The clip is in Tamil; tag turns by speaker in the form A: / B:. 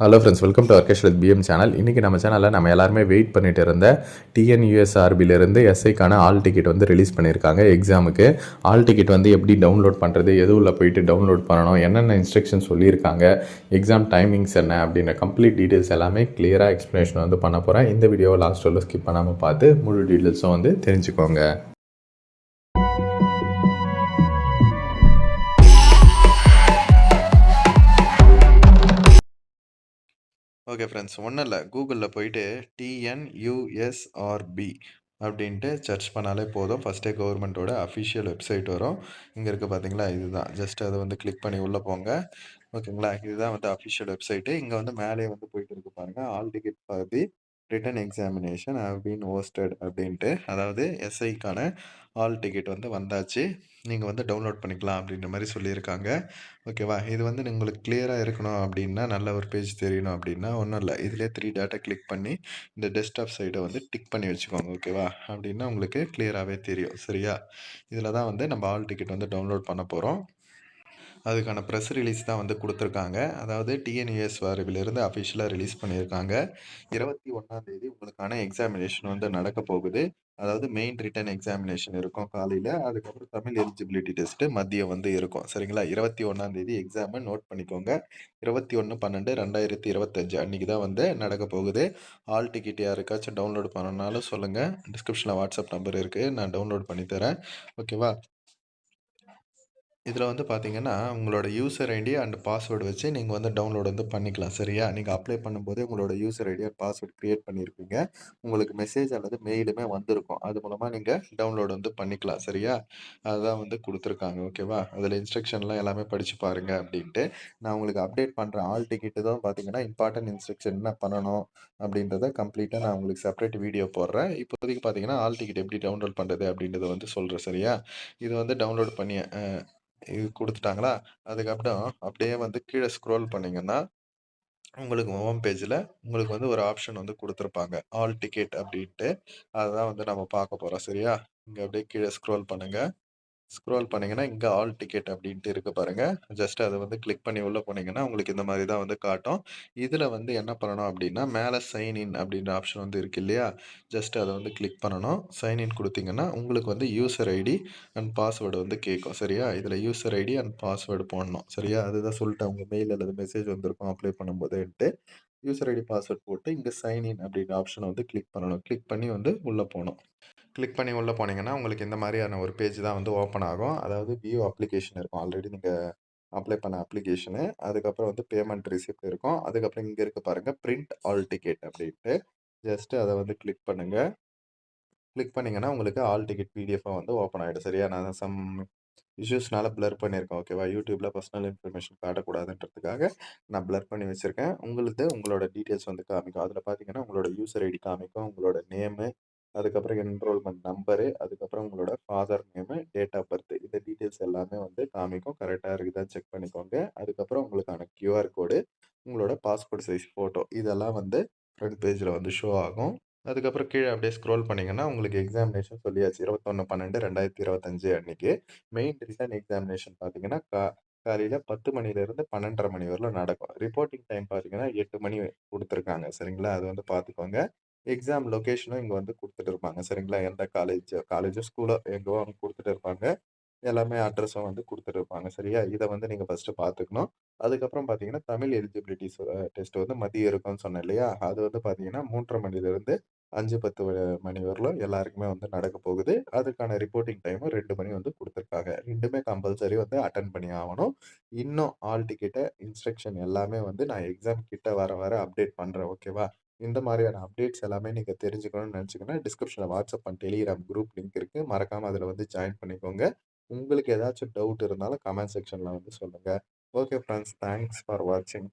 A: Hello friends welcome to Arkesh with PM channel இன்றைக்கி நம்ம சேனலில் நம்ம எல்லாருமே வெயிட் பண்ணிட்டு இருந்த டிஎன்யூஎஸ்ஆர்பிலிருந்து எஸ்ஐக்கான ஆல் டிக்கெட் வந்து ரிலீஸ் பண்ணியிருக்காங்க எக்ஸாமுக்கு ஆல் டிக்கெட் வந்து எப்படி டவுன்லோட் பண்ணுறது எது போயிட்டு டவுன்லோட் பண்ணணும் என்னென்ன இன்ஸ்ட்ரக்ஷன் சொல்லியிருக்காங்க எக்ஸாம் டைமிங்ஸ் என்ன அப்படின்ற கம்ப்ளீட் டீட்டெயில்ஸ் எல்லாமே கிளியராக எக்ஸ்ப்ளனேஷன் வந்து பண்ண போகிறேன் இந்த வீடியோவை லாஸ்ட் உள்ள ஸ்கிப் பண்ணாமல் பார்த்து முழு டீட்டெயில்ஸும் வந்து தெரிஞ்சுக்கோங்க. ஓகே ஃப்ரெண்ட்ஸ் ஒன்றும் இல்லை. கூகுளில் போயிட்டு டிஎன்யூஎஸ்ஆர்பி அப்படின்ட்டு சர்ச் பண்ணாலே போதும். ஃபஸ்ட்டே கவர்மெண்ட்டோட அஃபிஷியல் வெப்சைட் வரும். இங்கே இருக்குது பார்த்தீங்களா இதுதான். ஜஸ்ட் அதை வந்து கிளிக் பண்ணி உள்ளே போங்க. ஓகேங்களா இதுதான் வந்து அஃபிஷியல் வெப்சைட்டு இங்கே வந்து மேலே வந்து போயிட்டு இருக்கு பாருங்கள் hall ticket for written examination have been hosted அப்படின்ட்டு அதாவது எஸ்ஐக்கான ஆல் டிக்கெட் வந்து வந்தாச்சு. நீங்கள் வந்து டவுன்லோட் பண்ணிக்கலாம் அப்படின்ற மாதிரி சொல்லியிருக்காங்க. ஓகேவா இது வந்து உங்களுக்கு கிளியராக இருக்கணும் அப்படின்னா நல்ல ஒரு பேஜ் தெரியணும் அப்படின்னா ஒன்றும் இல்லை. இதிலே த்ரீ டேட்டா கிளிக் பண்ணி இந்த டெஸ்க்டாப் சைடை வந்து டிக் பண்ணி வச்சுக்கோங்க. ஓகேவா அப்படின்னா உங்களுக்கு கிளியராகவே தெரியும். சரியா? இதில் தான் வந்து நம்ம ஆல் டிக்கெட் வந்து டவுன்லோட் பண்ண போகிறோம் அதுக்கான ப்ரெஸ் ரிலீஸ் தான் வந்து கொடுத்துருக்காங்க. அதாவது டிஎன்யூஎஸ் வாரிவிலிருந்து அஃபிஷியலாக ரிலீஸ் பண்ணியிருக்காங்க. இருபத்தி ஒன்றாந்தேதி உங்களுக்கான எக்ஸாமினேஷன் வந்து நடக்க போகுது. அதாவது மெயின் ரிட்டன் எக்ஸாமினேஷன் இருக்கும் காலையில். அதுக்கப்புறம் தமிழ் எலிஜிபிலிட்டி டெஸ்ட்டு மதியம் வந்து இருக்கும். சரிங்களா? இருபத்தி ஒன்றாந்தேதி எக்ஸாமை நோட் பண்ணிக்கோங்க. இருபத்தி ஒன்று பன்னெண்டு ரெண்டாயிரத்தி இருபத்தஞ்சு அன்றைக்கி தான் வந்து நடக்க போகுது. ஆல் டிக்கெட் யாருக்காச்சும் டவுன்லோட் பண்ணனாலும் சொல்லுங்கள் டிஸ்கிரிப்ஷனில் வாட்ஸ்அப் நம்பர் இருக்குது நான் டவுன்லோட் பண்ணித்தரேன் ஓகேவா இதில் வந்து பார்த்தீங்கன்னா, உங்களோட யூசர் ஐடி அண்ட் பாஸ்வேர்டு வச்சு நீங்கள் வந்து டவுன்லோட் வந்து பண்ணிக்கலாம். சரியா? நீங்கள் அப்ளை பண்ணும்போதே உங்களோட user ID and create create பண்ணியிருப்பீங்க. உங்களுக்கு மெசேஜ் அல்லது மெயிலுமே வந்திருக்கும். அது மூலமாக நீங்கள் டவுன்லோட் வந்து பண்ணிக்கலாம். சரியா? அதுதான் வந்து கொடுத்துருக்காங்க ஓகேவா? அதில் இன்ஸ்ட்ரக்ஷன்லாம் எல்லாமே படித்து பாருங்கள் அப்படின்ட்டு நான் உங்களுக்கு அப்டேட் பண்ணுற ஆல் டிக்கெட்டு தான் பார்த்தீங்கன்னா, இம்பார்ட்டன்ட் இன்ஸ்ட்ரக்ஷன் என்ன பண்ணணும் அப்படின்றத கம்ப்ளீட்டாக நான் உங்களுக்கு செப்பரேட் வீடியோ போடுறேன். இப்போதைக்கு பார்த்தீங்கன்னா, ஆல் டிக்கெட் எப்படி டவுன்லோட் பண்ணுறது அப்படின்றத வந்து சொல்கிறேன் சரியா? இது வந்து டவுன்லோட் பண்ணி இது கொடுத்துட்டாங்களா அதுக்கப்புறம் அப்படியே வந்து கீழே ஸ்க்ரோல் பண்ணிங்கன்னா உங்களுக்கு ஹோம் பேஜில் உங்களுக்கு வந்து ஒரு ஆப்ஷன் வந்து கொடுத்துருப்பாங்க ஆல் டிக்கெட் அப்படின்ட்டு. அதுதான் வந்து நம்ம பார்க்க போகிறோம் சரியா? இங்கே அப்படியே கீழே ஸ்க்ரோல் பண்ணுங்கள் ஸ்க்ரோல் பண்ணீங்கன்னா, இங்க ஆல் டிக்கெட் அப்படின்ட்டு இருக்கு பாருங்க. ஜஸ்ட் அத வந்து கிளிக் பண்ணி உள்ள போனீங்கன்னா, உங்களுக்கு இந்த மாரி தான் வந்து காட்டும். இதுல வந்து என்ன பண்ணணும் அப்படின்னா, மேல சைன் இன் அப்படின்ற ஆப்ஷன் வந்து இருக்கு இல்லையா? ஜஸ்ட் அத வந்து கிளிக் பண்ணணும். சைன் இன் குடுத்தீங்கன்னா, உங்களுக்கு வந்து யூசர் ஐடி அண்ட் பாஸ்வேர்டு வந்து கேட்கும். சரியா? இதுல யூசர் ஐடி அண்ட் பாஸ்வேர்டு போடணும். சரியா? அதுதான் சொல்லிட்டேன். உங்க மெயில் அல்லது மெசேஜ் வந்திருக்கும் அப்ளை பண்ணும்போதேன்ட்டு. யூசர் ஐடி, பாஸ்வேர்ட் போட்டு இங்க சைன் இன் அப்படின்ற ஆப்ஷன வந்து கிளிக் பண்ணணும். கிளிக் பண்ணி வந்து உள்ள போணும். கிளிக் பண்ணி உள்ள போனீங்கன்னா, உங்களுக்கு இந்த மாதிரியான ஒரு பேஜ் தான் வந்து ஓப்பன் ஆகும். அதாவது வியூ அப்ளிகேஷன் இருக்கும். ஆல்ரெடி நீங்கள் அப்ளை பண்ண அப்ளிகேஷனு. அதுக்கப்புறம் வந்து பேமெண்ட் ரிசிப்ட் இருக்கும். அதுக்கப்புறம் இங்கே இருக்க பாருங்கள் பிரிண்ட் ஆல் டிக்கெட் அப்படின்ட்டு. ஜஸ்ட்டு அதை வந்து கிளிக் பண்ணுங்கள் கிளிக் பண்ணிங்கன்னா உங்களுக்கு ஆல் டிக்கெட் பிடிஎஃபாக வந்து ஓப்பன் ஆகிடும் சரியா? நான் சம் இஷ்யூஸ்னால பிளர் பண்ணியிருக்கேன். ஓகேவா? யூடியூப்பில் பர்சனல் இன்ஃபர்மேஷன் காட்டக்கூடாதுன்றதுக்காக நான் பிளர் பண்ணி வச்சுருக்கேன் உங்களுது உங்களோட டீட்டெயில்ஸ் வந்து காமிக்கும். அதில் பார்த்தீங்கன்னா, உங்களோட யூசர் ஐடி காமிக்கும். உங்களோட நேமு, அதுக்கப்புறம் என்ரோல்மெண்ட் நம்பரு, அதுக்கப்புறம் உங்களோட father name, date of birth இந்த டீட்டெயில்ஸ் எல்லாமே வந்து காமிக்கும். கரெக்டாக இருக்குதா செக் பண்ணிக்கோங்க. அதுக்கப்புறம் உங்களுக்கான கியூஆர் கோடு, உங்களோட பாஸ்போர்ட் சைஸ் ஃபோட்டோ இதெல்லாம் வந்து ஃப்ரண்ட் பேஜில் வந்து ஷோ ஆகும். அதுக்கப்புறம் கீழே அப்படியே ஸ்க்ரோல் பண்ணிங்கன்னா உங்களுக்கு எக்ஸாமினேஷன் சொல்லியாச்சு. 21/12/2025 அன்னைக்கு. மெயின் ரிட்டன் எக்ஸாமினேஷன் பார்த்தீங்கன்னா, கா காலையில் பத்து மணிலேருந்து 12:30 மணி வரலும் நடக்கும். ரிப்போர்ட்டிங் டைம் பார்த்தீங்கன்னா, எட்டு மணி கொடுத்துருக்காங்க சரிங்களா? அது வந்து பார்த்துக்கோங்க. எக்ஸாம் லொக்கேஷனும் இங்கே வந்து கொடுத்துட்டு இருப்பாங்க. சரிங்களா? எந்த காலேஜ் காலேஜோ, ஸ்கூலோ எங்கோ அவங்க கொடுத்துட்டு இருப்பாங்க. எல்லாமே அட்ரஸும் வந்து கொடுத்துட்டு இருப்பாங்க. சரியா? இதை வந்து நீங்கள் ஃபஸ்ட்டு பார்த்துக்கணும். அதுக்கப்புறம் பார்த்தீங்கன்னா, தமிழ் எலிஜிபிலிட்டிஸ் டெஸ்ட் வந்து மதியம் இருக்கும்னு சொன்னேன் இல்லையா? அது வந்து பார்த்தீங்கன்னா, 3:30 மணிலேருந்து அஞ்சு பத்து மணி வரலும் எல்லாருக்குமே வந்து நடக்க போகுது. அதுக்கான ரிப்போர்ட்டிங் டைமும் ரெண்டு மணி வந்து கொடுத்துருக்காங்க ரெண்டுமே கம்பல்சரி வந்து அட்டன் பண்ணி ஆகணும் இன்னும் ஆல் டிக்கெட்டை இன்ஸ்ட்ரக்ஷன் எல்லாமே வந்து நான் எக்ஸாம் கிட்ட வர வர அப்டேட் பண்ணுறேன் ஓகேவா? இந்த மாதிரியான அப்டேட்ஸ் எல்லாமே நீங்கள் தெரிஞ்சுக்கணும்னு நெனச்சீங்கன்னா, டிஸ்கிரிப்ஷனில் WhatsApp and Telegram group link இருக்கு. மறக்காமல் அதில் வந்து ஜாயின் பண்ணிக்கோங்க. உங்களுக்கு ஏதாச்சும் டவுட் இருந்தாலும் கமெண்ட் செக்ஷனில் வந்து சொல்லுங்க. ஓகே ஃப்ரெண்ட்ஸ் தேங்க்ஸ் ஃபார் வாட்சிங்.